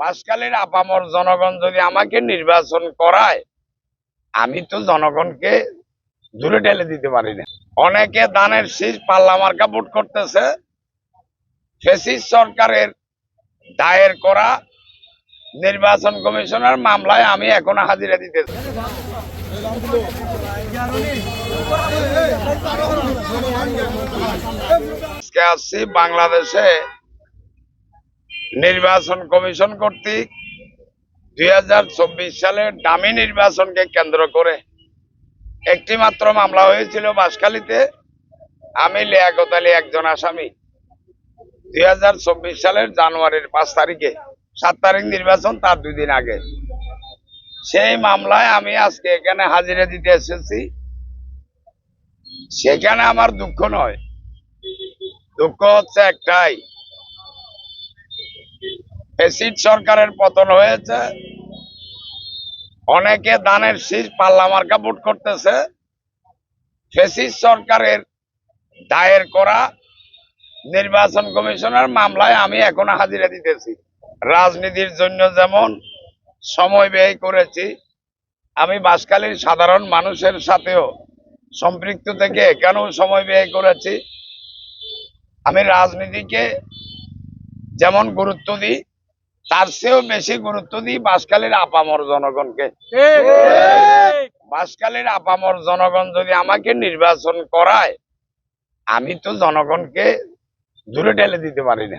বাসকালের আপামর জনগণ যদি আমাকে নির্বাচন করায়, আমি তো জনগণকে দূরে ঠেলে দিতে পারি না। অনেকে দানের শীষ পাল্লা মার্কা ভোট করতেছে। ফেসিস সরকারের দায়ের করা নির্বাচন কমিশনের মামলায় আমি এখনও হাজিরা দিতেছি আজকে আসছি বাংলাদেশে। নির্বাচন কমিশন কর্তৃক দুই সালের দামি নির্বাচনকে কেন্দ্র করে একটি মাত্র মামলা হয়েছিল বাসখালীতে আমি লিয়াকত আলী একজন আসামি। দুই হাজার চব্বিশ সালের জানুয়ারির পাঁচ তারিখে সাত তারিখ নির্বাচন তার দুই দিন আগে। সেই মামলায় আমি আজকে এখানে হাজিরা দিতে এসেছি। সেখানে আমার দুঃখ নয়। দুঃখ হচ্ছে একটাই এসিড সরকারের পতন হয়েছে। অনেকে দানের শীষ পাল্লা মার্কা করতেছে। ফেসিস সরকারের দায়ের করা নির্বাচন কমিশনের মামলায় আমি এখনও হাজিরা দিতেছি। রাজনীতির জন্য যেমন সময় ব্যয় করেছি, আমি বাসকালীর সাধারণ মানুষের সাথেও সম্পৃক্ত থেকে এখানেও সময় ব্যয় করেছি। আমি রাজনীতিকে যেমন গুরুত্ব দিই তার চেয়েও বেশি গুরুত্ব দিই বাসকালীর আপামর জনগণকে। বাসকালীর আপামর জনগণ যদি আমাকে নির্বাচন করায় আমি তো জনগণকে দূরে ঠেলে দিতে পারি না।